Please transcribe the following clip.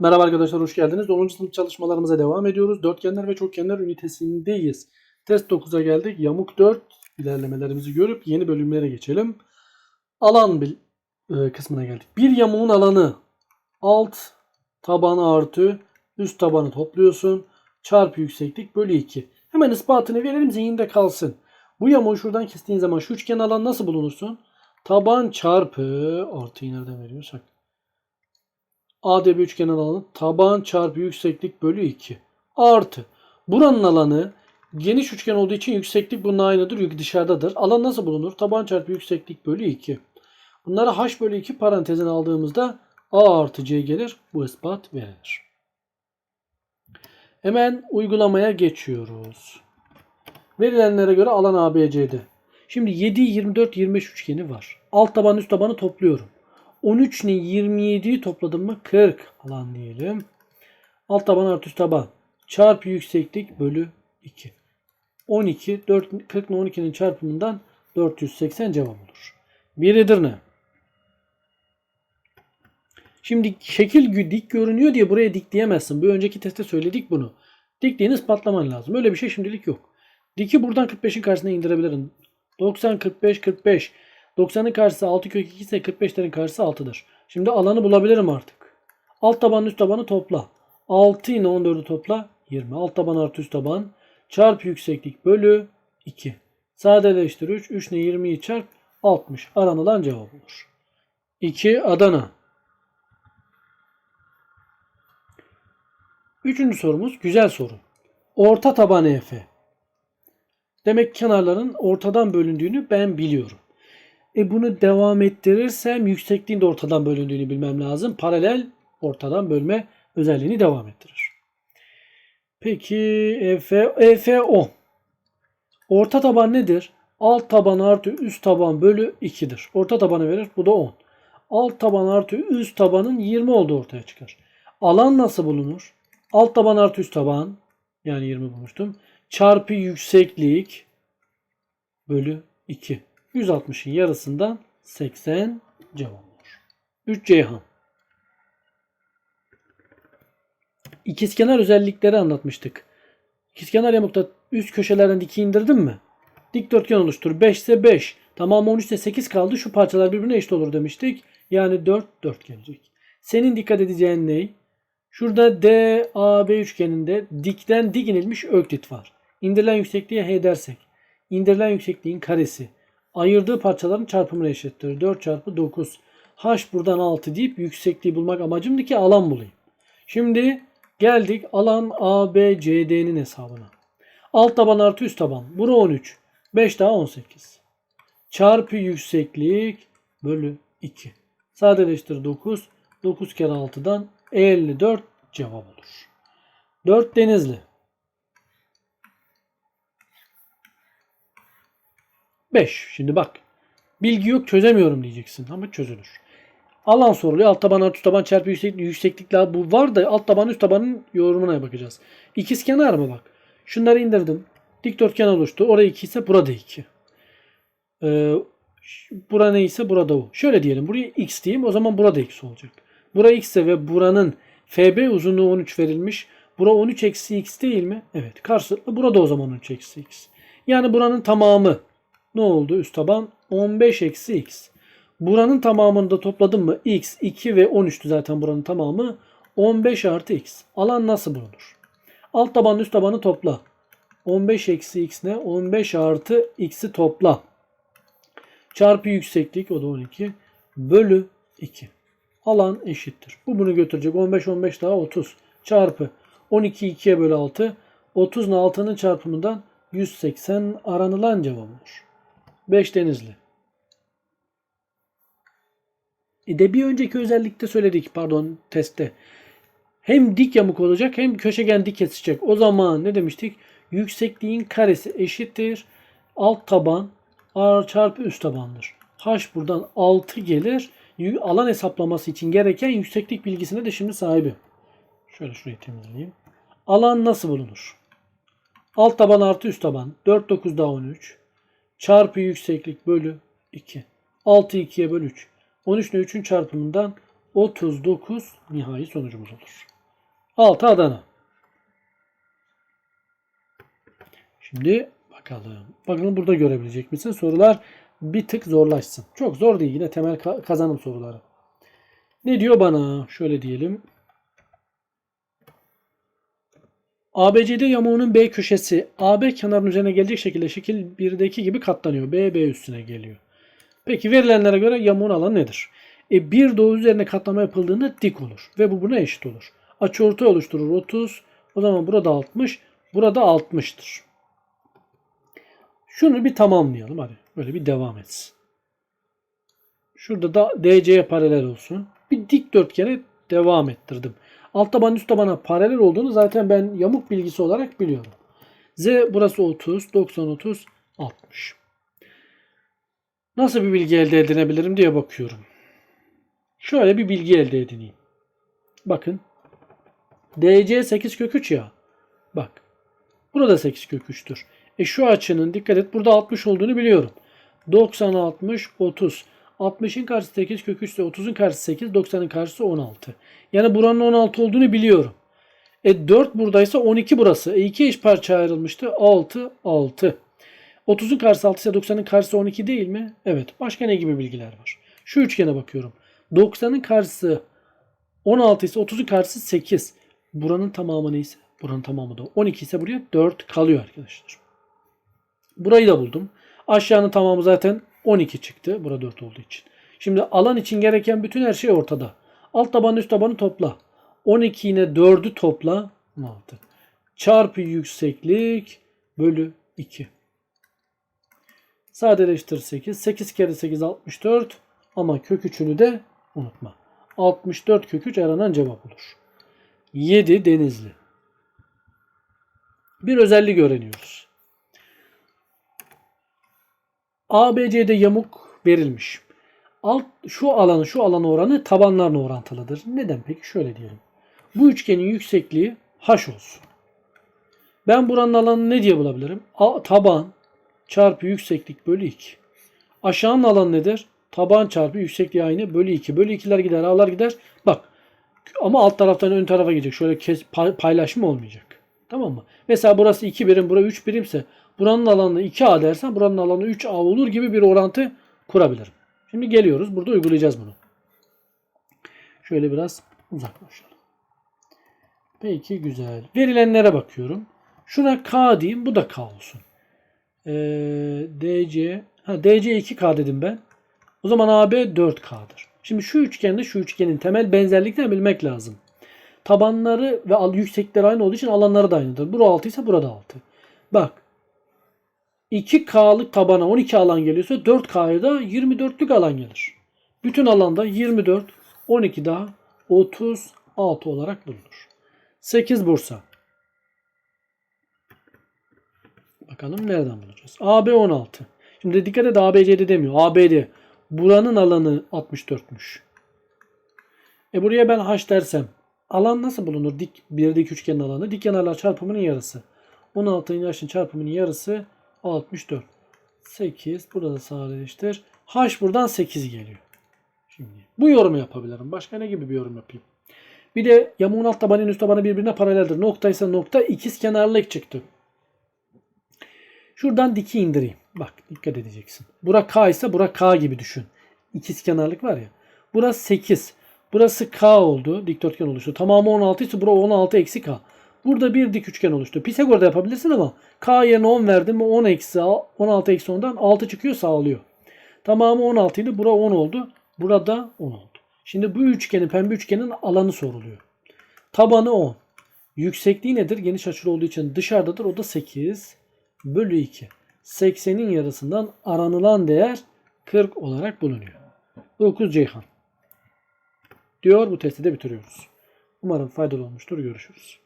Merhaba arkadaşlar hoş geldiniz. 10. sınıf çalışmalarımıza devam ediyoruz. Dörtgenler ve çokgenler ünitesindeyiz. Test 9'a geldik. Yamuk 4 ilerlemelerimizi görüp yeni bölümlere geçelim. Alan bil- e, kısmına geldik. Bir yamuğun alanı alt tabanı artı üst tabanı topluyorsun. Çarpı yükseklik bölü 2. Hemen ispatını verelim zihinde kalsın. Bu yamuğu şuradan kestiğin zaman şu üçgen alan nasıl bulunursun? Taban çarpı artıyı nereden veriyorsak. ADB üçgen alanı taban çarpı yükseklik bölü 2. Artı. Buranın alanı geniş üçgen olduğu için yükseklik bununla aynıdır. Yük dışarıdadır. Alan nasıl bulunur? Taban çarpı yükseklik bölü 2. Bunları h bölü 2 parantezine aldığımızda a artı c gelir. Bu ispat verilir. Hemen uygulamaya geçiyoruz. Verilenlere göre alan ABC'de. Şimdi 7, 24, 25 üçgeni var. Alt taban üst tabanı topluyorum. 13 ile 27'yi topladım mı 40 alan diyelim. Alt taban artı üst taban. Çarpı yükseklik bölü 2. 12, 4, 40 ile 12'nin çarpımından 480 cevap olur. Bir Edirne. Şimdi şekil dik görünüyor diye buraya dik diyemezsin. Bir önceki testte söyledik bunu. Dikliğini ispatlaman lazım. Öyle bir şey şimdilik yok. Diki buradan 45'in karşısına indirebilirim. 90, 45, 45. 90'ın karşısı 6 kök 2 ise 45'lerin karşısı 6'dır. Şimdi alanı bulabilirim artık. Alt tabanı üst tabanı topla. 6 ile 14'ü topla 20. Alt taban artı üst taban çarpı yükseklik bölü 2. Sadeleştir 3. 3 ile 20'yi çarp 60. Aranılan cevap olur. 2 Adana. Üçüncü sorumuz güzel soru. Orta taban EF. Demek kenarların ortadan bölündüğünü ben biliyorum. E bunu devam ettirirsem yüksekliğin de ortadan bölündüğünü bilmem lazım. Paralel ortadan bölme özelliğini devam ettirir. Peki EF, EF 10. Orta taban nedir? Alt taban artı üst taban bölü 2'dir. Orta tabanı verir. Bu da 10. Alt taban artı üst tabanın 20 olduğu ortaya çıkar. Alan nasıl bulunur? Alt taban artı üst taban yani 20 bulmuştum. Çarpı yükseklik bölü 2. 160'ın yarısından 80 cevap olur. 3 Ceyhan. İkizkenar özellikleri anlatmıştık. İkizkenar yamukta üst köşelerden diki indirdim mi? Dikdörtgen oluştur. 5 ise 5. Tamamı 13 ise 8 kaldı. Şu parçalar birbirine eşit olur demiştik. Yani 4 4 gelecek. Senin dikkat edeceğin ne? Şurada DAB üçgeninde dikten dik inilmiş öklit var. İndirilen yüksekliğe H dersek. indirilen yüksekliğin karesi. Ayırdığı parçaların çarpımına eşittir. 4 çarpı 9. H buradan 6 deyip yüksekliği bulmak amacımdı ki alan bulayım. Şimdi geldik alan ABCD'nin hesabına. Alt taban artı üst taban. Bura 13. 5 daha 18. Çarpı yükseklik bölü 2. Sadeleştir 9. 9 kere 6'dan 54 cevap olur. 4 Denizli. 5. Şimdi bak. Bilgi yok çözemiyorum diyeceksin ama çözülür. Alan soruluyor. Alt taban artı taban çarpı yükseklik, yükseklikler bu var da alt taban üst tabanın yorumuna bakacağız. İkiz kenar mı bak. Şunları indirdim. Dikdörtgen oluştu. Orada 2 ise burada 2. Ee, bura neyse burada o. Şöyle diyelim. Buraya x diyeyim. O zaman burada x olacak. Bura x ise ve buranın FB uzunluğu 13 verilmiş. Bura 13 eksi x değil mi? Evet. Karşılıklı burada o zaman 13 eksi x. Yani buranın tamamı ne oldu? Üst taban 15 eksi x. Buranın tamamını da topladım mı? x, 2 ve 13'tü zaten buranın tamamı. 15 artı x. Alan nasıl bulunur? Alt taban üst tabanı topla. 15 eksi x ne? 15 artı x'i topla. Çarpı yükseklik o da 12. Bölü 2. Alan eşittir. Bu bunu götürecek. 15 15 daha 30. Çarpı 12 2'ye bölü 6. 30 ile 6'nın çarpımından 180 aranılan cevap olur. 5 denizli. E de bir önceki özellikte söyledik pardon testte. Hem dik yamuk olacak hem köşegen dik kesecek. O zaman ne demiştik? Yüksekliğin karesi eşittir. Alt taban R çarpı üst tabandır. H buradan 6 gelir. Alan hesaplaması için gereken yükseklik bilgisine de şimdi sahibim. Şöyle şurayı temizleyeyim. Alan nasıl bulunur? Alt taban artı üst taban. 4 9 daha 13. Çarpı yükseklik bölü 2. 6 2'ye böl 3. 13 ile 3'ün çarpımından 39 nihai sonucumuz olur. 6 Adana. Şimdi bakalım. Bakalım burada görebilecek misin? Sorular bir tık zorlaşsın. Çok zor değil. Yine temel ka- kazanım soruları. Ne diyor bana? Şöyle diyelim. ABCD yamuğunun B köşesi AB kenarının üzerine gelecek şekilde şekil 1'deki gibi katlanıyor. B, B üstüne geliyor. Peki verilenlere göre yamuğun alanı nedir? E, bir doğu üzerine katlama yapıldığında dik olur. Ve bu buna eşit olur. Açıortay oluşturur 30. O zaman burada 60. Burada 60'tır. Şunu bir tamamlayalım hadi. Böyle bir devam etsin. Şurada da DC'ye paralel olsun. Bir dikdörtgene devam ettirdim. Alt taban üst tabana paralel olduğunu zaten ben yamuk bilgisi olarak biliyorum. Z burası 30, 90, 30, 60. Nasıl bir bilgi elde edinebilirim diye bakıyorum. Şöyle bir bilgi elde edineyim. Bakın. DC 8 kök 3 ya. Bak. Burada 8 kök 3'tür. E şu açının dikkat et burada 60 olduğunu biliyorum. 90, 60, 30. 60'ın karşısı 8 kök 3 ise 30'un karşısı 8, 90'ın karşısı 16. Yani buranın 16 olduğunu biliyorum. E 4 buradaysa 12 burası. E 2 eş parça ayrılmıştı. 6, 6. 30'un karşısı 6 ise 90'ın karşısı 12 değil mi? Evet. Başka ne gibi bilgiler var? Şu üçgene bakıyorum. 90'ın karşısı 16 ise 30'un karşısı 8. Buranın tamamı neyse buranın tamamı da 12 ise buraya 4 kalıyor arkadaşlar. Burayı da buldum. Aşağının tamamı zaten 12 çıktı. Burada 4 olduğu için. Şimdi alan için gereken bütün her şey ortada. Alt tabanı üst tabanı topla. 12 yine 4'ü topla. 16. Çarpı yükseklik bölü 2. Sadeleştir 8. 8 kere 8 64. Ama kök 3'ünü de unutma. 64 kök 3 aranan cevap olur. 7 Denizli. Bir özellik öğreniyoruz. ABC'de yamuk verilmiş. Alt şu alanı şu alan oranı tabanlarla orantılıdır. Neden peki? Şöyle diyelim. Bu üçgenin yüksekliği h olsun. Ben buranın alanını ne diye bulabilirim? A, taban çarpı yükseklik bölü 2. Aşağının alanı nedir? Taban çarpı yüksekliği aynı bölü 2. Bölü 2'ler gider, a'lar gider. Bak ama alt taraftan ön tarafa gidecek. Şöyle kes, pay- paylaşma olmayacak. Tamam mı? Mesela burası 2 birim, bura 3 birimse buranın alanı 2A dersen buranın alanı 3A olur gibi bir orantı kurabilirim. Şimdi geliyoruz. Burada uygulayacağız bunu. Şöyle biraz uzaklaşalım. Peki güzel. Verilenlere bakıyorum. Şuna K diyeyim. Bu da K olsun. Ee, DC ha, DC 2K dedim ben. O zaman AB 4K'dır. Şimdi şu üçgende şu üçgenin temel benzerliklerini bilmek lazım. Tabanları ve yükseklikleri aynı olduğu için alanları da aynıdır. Bura 6 ise burada 6. Bak 2K'lık tabana 12 alan geliyorsa 4K'ya da 24'lük alan gelir. Bütün alanda 24, 12 daha 36 olarak bulunur. 8 Bursa. Bakalım nereden bulacağız? AB 16. Şimdi dikkat et ABC'de demiyor. ABD. Buranın alanı 64'müş. E buraya ben H dersem alan nasıl bulunur? Dik bir dik üçgenin alanı. Dik kenarlar çarpımının yarısı. 16'ın H'ın çarpımının yarısı 64. 8. Burada da sadeleştir. H buradan 8 geliyor. Şimdi bu yorumu yapabilirim. Başka ne gibi bir yorum yapayım? Bir de yamuğun alt tabanı üst tabanı birbirine paraleldir. Nokta ise nokta ikiz kenarlık çıktı. Şuradan diki indireyim. Bak dikkat edeceksin. Bura K ise bura K gibi düşün. İkiz kenarlık var ya. Burası 8. Burası K oldu. Dikdörtgen oluştu. Tamamı 16 ise bura 16 eksi K. Burada bir dik üçgen oluştu. Pisagor'da yapabilirsin ama K yerine 10 verdim mi 10 eksi 16 eksi 10'dan 6 çıkıyor sağlıyor. Tamamı 16 idi. Bura 10 oldu. Burada 10 oldu. Şimdi bu üçgenin pembe üçgenin alanı soruluyor. Tabanı 10. Yüksekliği nedir? Geniş açılı olduğu için dışarıdadır. O da 8 bölü 2. 80'in yarısından aranılan değer 40 olarak bulunuyor. 9 Ceyhan. Diyor bu testi de bitiriyoruz. Umarım faydalı olmuştur. Görüşürüz.